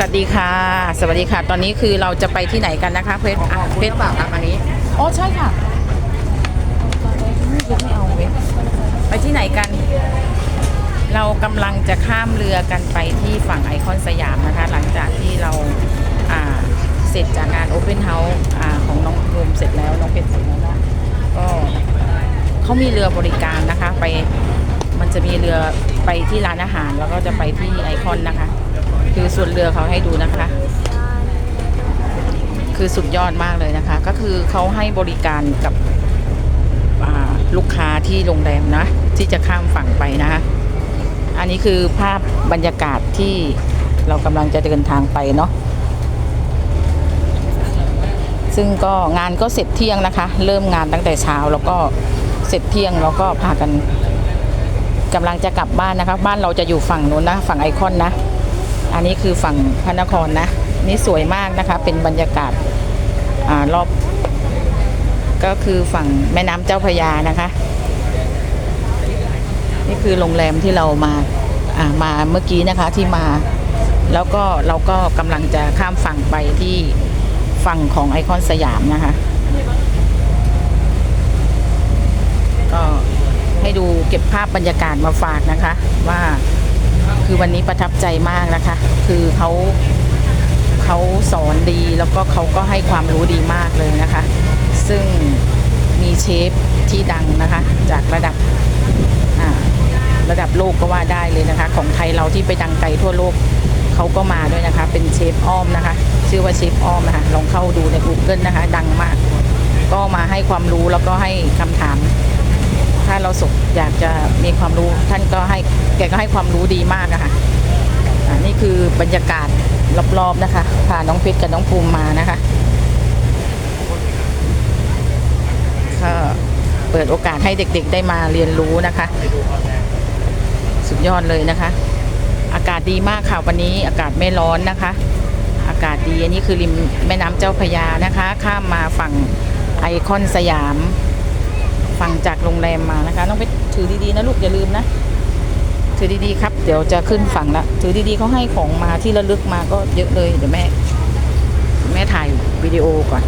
สวัสดีค่ะ สวัสดีค่ะ ตอนนี้คือเราจะไปที่ไหนกันนะคะ เพชรอะเพชรเปล่าครับอันนี้อ๋อใช่ค่ะไม่เอาเว้ยไปที่ไหนกัน เรากำลังจะข้ามเรือกันไปที่ฝั่งไอคอนสยามนะคะ หลังจากที่เราอ่าเสร็จจากงานโอเพนเฮาส์ของน้องภูมิเสร็จแล้วน้องเพชรเสร็จแล้วนะก็เขามีเรือบริการนะคะ ไปมันจะมีเรือไปที่ร้านอาหาร แล้วก็จะไปที่ไอคอนนะคะ คือส่วนเรือเขาให้ดูนะคะ คือสุดยอดมากเลยนะคะ ก็คือเขาให้บริการกับลูกค้าที่โรงแรมนะ ที่จะข้ามฝั่งไปนะคะอันนี้คือภาพบรรยากาศที่เรากำลังจะเดินทางไปเนาะซึ่งก็งานก็เสร็จเที่ยงนะคะ เริ่มงานตั้งแต่เช้าแล้วก็เสร็จเที่ยงแล้วก็พากันกำลังจะกลับบ้านนะคะ บ้านเราจะอยู่ฝั่งนู้นนะ ฝั่งไอคอนนะ อันนี้คือฝั่งพระนครนะ นี่สวยมากนะคะ เป็นบรรยากาศอารอบ ก็คือฝั่งแม่น้ำเจ้าพระยานะคะ นี่คือโรงแรมที่เรามาอ่ามาเมื่อกี้นะคะที่มา แล้วก็เราก็กำลังจะข้ามฝั่งไปที่ฝั่งของไอคอนสยามนะคะ ก็ให้ดูเก็บภาพบรรยากาศมาฝากนะคะ ว่า คือวันนี้ประทับใจมากนะคะ คือเขาเขาสอนดีแล้วก็เขาก็ให้ความรู้ดีมากเลยนะคะ ซึ่งมีเชฟที่ดังนะคะ จากระดับระดับโลกก็ว่าได้เลยนะคะ ของไทยเราที่ไปดังไกลทั่วโลกเขาก็มาด้วยนะคะ เป็นเชฟอ้อมนะคะ ชื่อว่าเชฟอ้อมนะคะลองเข้าดูใน Google นะคะ ดังมาก ก็มาให้ความรู้แล้วก็ให้คำถาม ถ้าเราสกอยากจะมีความรู้ท่านก็ให้แกก็ให้ความรู้ดีมากนะคะอ่านี่คือบรรยากาศรอบๆนะคะพาน้องเพชรกับน้องภูมิมานะคะก็เปิดโอกาสให้เด็กๆได้มาเรียนรู้นะคะ สุดยอดเลยนะคะ อากาศดีมากค่ะวันนี้อากาศไม่ร้อนนะคะ อากาศดีอันนี้คือริมแม่น้ำเจ้าพยานะคะ ข้ามมาฝั่งไอคอนสยาม ฟังจากโรงแรมมานะคะ ต้องไปถือดีๆนะลูกอย่าลืมนะ ถือดีๆครับ เดี๋ยวจะขึ้นฝั่งละถือดีๆเขาให้ของมาที่ระลึกมาก็เยอะเลยเดี๋ยวแม่ แม่ถ่ายวิดีโอก่อน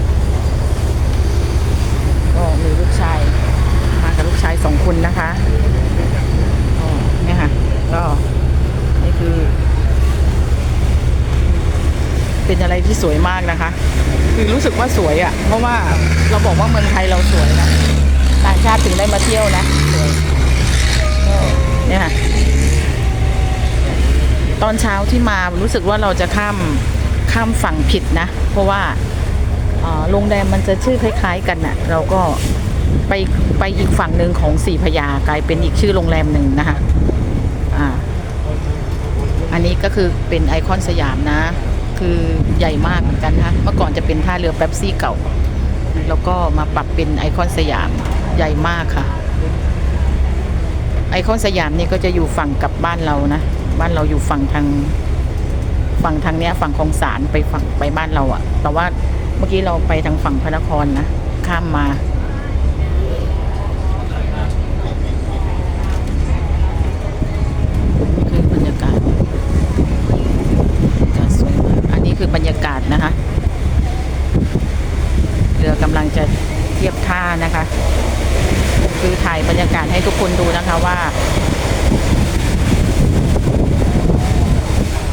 ก็มีลูกชาย มากับลูกชายสองคนนะคะเนี่ยค่ะ ก็นี่คือ เป็นอะไรที่สวยมากนะคะ คือรู้สึกว่าสวยอะ่ะ เพราะว่าเราบอกว่าเมืองไทยเราสวยนะ ต่างชาติถึงได้มาเที่ยวนะเนี่ยค่ะตอนเช้าที่มารู้สึกว่าเราจะข้ามข้ามฝั่งผิดนะ เพราะว่าโรงแรมมันจะชื่อคล้าย ๆ กันน่ะ เราก็ไปไปอีกฝั่งหนึ่งของสี่พยากลายเป็นอีกชื่อโรงแรมหนึ่งนะคะอ่าอันนี้ก็คือเป็นไอคอนสยามนะ คือใหญ่มากเหมือนกันนะคะเมื่อก่อนจะเป็นท่าเรือแป๊บซี่เก่า แล้วก็มาปรับเป็นไอคอนสยาม ใหญ่มากค่ะ ไอคอนสยามนี่ก็จะอยู่ฝั่งกับบ้านเรานะ บ้านเราอยู่ฝั่งทาง ฝั่งทางเนี้ย ฝั่งคลองสารไปฝั่งไปบ้านเราอะแต่ว่าเมื่อกี้เราไปทางฝั่งพระนครนะ ข้ามมาคือบรรยากาศบรรยากาศสวยมากอันนี้คือบรรยากาศนะคะ เรือกำลังจะเทียบท่านะคะ คือถ่ายบรรยากาศให้ทุกคนดูนะคะว่า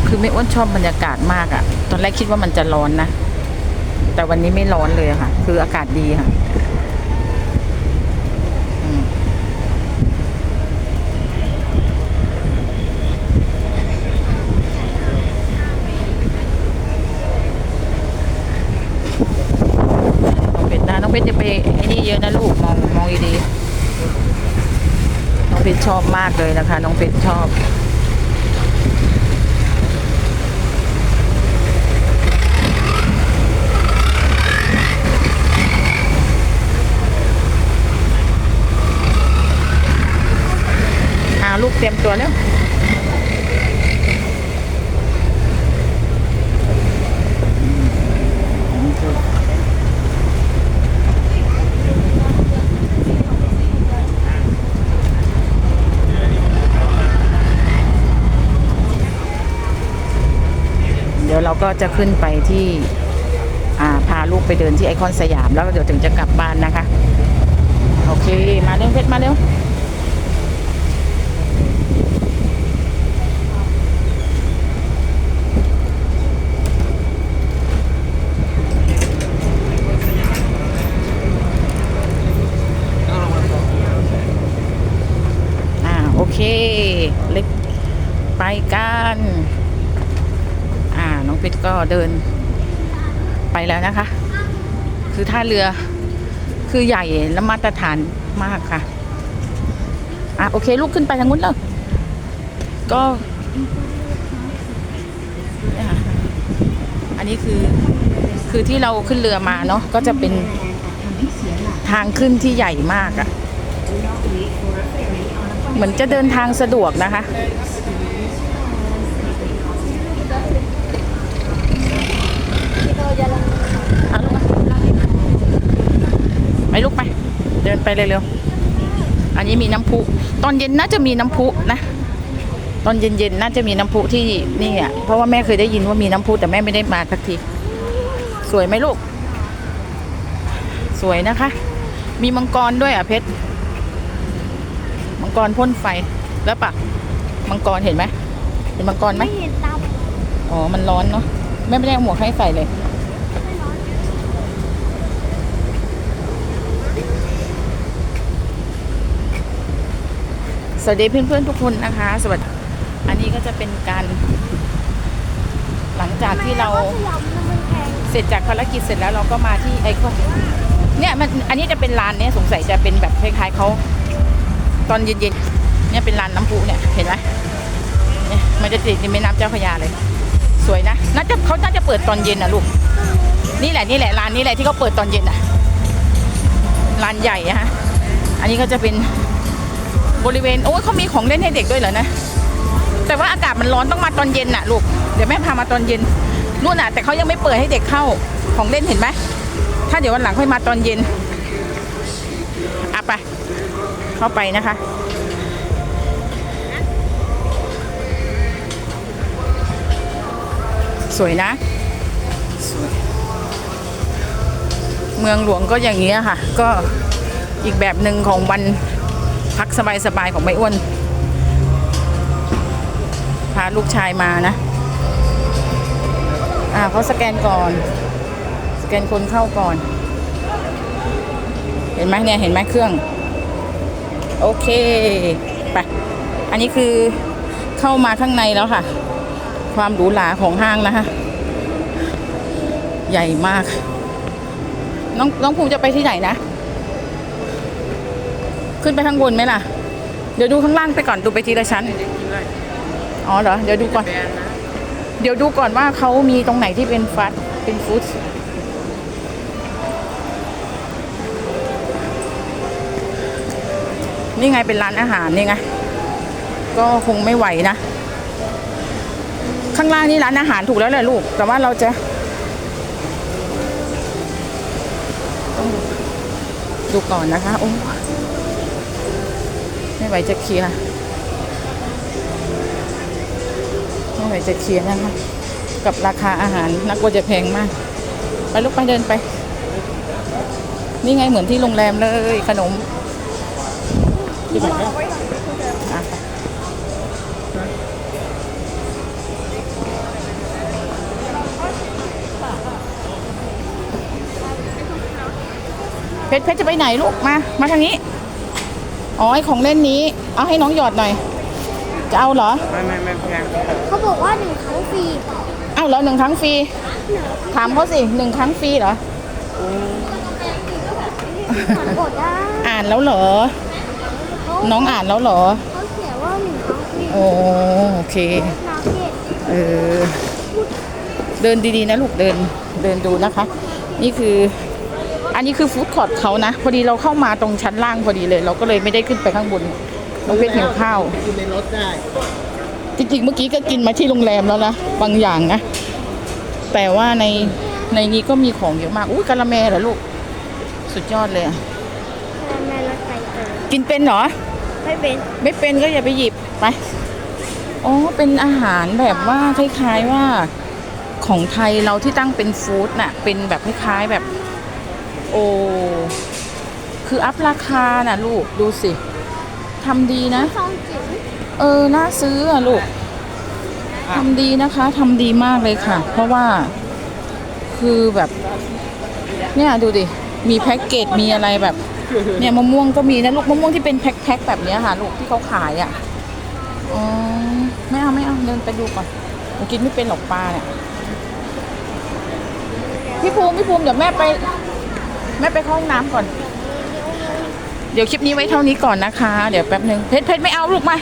คื อไม่อ้วนชอบบรรยากาศมากอะ่ะ ตอนแรกคิดว่ามันจะร้อนนะ แต่วันนี้ไม่ร้อนเลยอะค่ะ คืออากาศดีค่ะน้องเพชรนะน้องเพชรจะไปไอ้นี่เยอะนะลูกมองมองดีๆน้องเพชรชอบมากเลยนะคะ น้องเพชรชอบ อ่าลูก เตรียมตัวแล้วเดี๋ยวเราก็จะขึ้นไปที่อ่าพาลูกไปเดินที่ไอคอนสยามแล้วเดี๋ยวถึงจะกลับบ้านนะคะ โอเค มาเร็วเพชรมาเร็ว อ่าโอเค เล็กไป กันอ่าน้องเพชรก็เดินไปแล้วนะคะ คือท่าเรือคือใหญ่และมาตรฐานมากค่ะอะโอเคลูกขึ้นไปทางนู้นเลยก็เนี่ยค่ะอันนี้คือคือที่เราขึ้นเรือมาเนาะก็จะเป็นทางขึ้นที่ใหญ่มากอะ่ะ เหมือนจะเดินทางสะดวกนะคะ เอาลูกมาไปลูกไป เดิน ไปเร็วๆ อันนี้มีน้ำพุ ตอนเย็นน่าจะมีน้ำพุนะ ตอนเย็นๆ น่าจะมีน้ำพุที่นี่อะ เพราะว่าแม่เคยได้ยินว่ามีน้ำพุแต่แม่ไม่ได้มาสักที สวยไหมลูก สวยนะคะ มีมังกรด้วยอะเพชร มังกรพ่นไฟ แล้วปะมังกรเห็นไหม เห็นมังกรไหมไม่เห็นตามอ๋อ มันร้อนเนาะ แม่ไม่ได้เอาหมวกให้ใส่เลย วัสดีเพื่อนๆทุกคนนะคะ สวัสดี อันนี้ก็จะเป็นการ หลังจากที่เราเสร็จจากภารกิจเสร็จแล้วเราก็มาที่ไอคอนเนี่ยมันอันนี้จะเป็นร้านเนี้ยสงสัยจะเป็นแบบคล้ายๆเขาตอนเย็นๆเนี่ยเป็นร้านน้ำพุเนี่ยเห็นไหมเนี่ยมันจะติดในแม่น้ำเจ้าพระยาเลย สวยนะน่าจะเขาน่าจะเปิดตอนเย็นนะลูกนี่แหละนี่แหละร้านนี้แหละที่เขาเปิดตอนเย็นอะร้านใหญ่ฮะอันนี้ก็จะเป็น บริเวณ โอ้ยเขามีของเล่นให้เด็กด้วยเหรอนะ แต่ว่าอากาศมันร้อนต้องมาตอนเย็นน่ะลูก เดี๋ยวแม่พามาตอนเย็นนู่นน่ะ แต่เขายังไม่เปิดให้เด็กเข้าของเล่นเห็นไหมถ้าเดี๋ยววันหลังค่อยมาตอนเย็นอะไป เข้าไปนะคะสวยนะสวยเมืองหลวงก็อย่างนี้ค่ะ ก็อีกแบบหนึ่งของวัน พักสบายๆของไม่อ้วน พาลูกชายมานะ อ่าเขาสแกนก่อน สแกนคนเข้าก่อน เห็นไหมเนี่ย เห็นไหมเครื่อง โอเคไปอันนี้คือเข้ามาข้างในแล้วค่ะ ความหรูหราของห้างนะคะ ใหญ่มาก น้องน้องภูมิจะไปที่ไหนนะ ขึ้นไปข้างบนไหมล่ะ เดี๋ยวดูข้างล่างไปก่อนดูไปทีละชั้น อ๋อเหรอ เดี๋ยวดูก่อน เดี๋ยวดูก่อนว่าเขามีตรงไหนที่เป็นฟัดเป็นฟู้ดนี่ไงเป็นร้านอาหารนี่ไง ก็คงไม่ไหวนะ ข้างล่างนี่ร้านอาหารถูกแล้วแหละลูก แต่ว่าเราจะต้องดูก่อนนะคะ โอ้ ไม่ไหวจะเคลียร์ไม่ไหวจะเคลียร์นะคะกับราคาอาหารนักว่าจะแพงมาก ไปลูกไปเดินไป นี่ไงเหมือนที่โรงแรมเลยขนมที่ไหนเนี่ยอะไปเพชรเพชรจะไปไหนลูกมา มาทางนี้ อ๋อไอของเล่นนี้ เอาให้น้องหยอดหน่อย จะเอาเหรอ ไม่ไม่ไม่แพงเขาบอกว่าหนึ่งครั้งฟรีเอาเหรอหนึ่งครั้งฟรี ถามเขาสิหนึ่งครั้งฟรีเหรอผ่านกดได้อ่านแล้วเหรอ เขาน้องอ่านแล้วเหรอ เขาเขียนว่าหนึ่งครั้งฟรีโอ้โอเคนาเกตเออ เดินดีๆนะลูกเดินเดินดูนะคะ นี่คือ อันนี้คือฟู้ดคอร์ทเขานะ พอดีเราเข้ามาตรงชั้นล่างพอดีเลย เราก็เลยไม่ได้ขึ้นไปข้างบนน้องเพชรหิวข้าว กินในรถได้ จริงๆ เมื่อกี้ก็กินมาที่โรงแรมแล้วนะ บางอย่างนะ แต่ว่าในในนี้ก็มีของเยอะมาก อุ้ยกะละแมเหรอลูก สุดยอดเลยอะแม่รถไฟเจอกินเป็นเหรอ ไม่เป็นไม่เป็นก็อย่าไปหยิบไป อ๋อ เป็นอาหารแบบว่าคล้ายๆว่าของไทยเราที่ตั้งเป็นฟู้ดน่ะ เป็นแบบคล้ายๆแบบ โอ้คืออัพราคาน่ะลูกดูสิทำดีนะ ซองจิ๋วเออ น่าซื้ออะลูกทำดีนะคะทำดีมากเลยค่ะ เพราะว่าคือแบบ เนี่ยดูดิ มีแพ็กเกจมีอะไรแบบ เนี่ยมะม่วงก็มีนะลูกมะม่วงที่เป็นแพ็คๆแบบเนี้ยค่ะ ลูกที่เขาขายอะอ๋อไม่เอาไม่เอาเดินไปดูก่อนหนูกินไม่เป็นหรอกปลาเนี่ยพี่ภูมิพี่ภูมิเดี๋ยวแม่ไป แม่ไปเข้าห้องน้ำก่อน เดี๋ยวคลิปนี้ไว้เท่านี้ก่อนนะคะ เดี๋ยวแป๊บหนึ่งเพชรเพชรไม่เอาลูกมา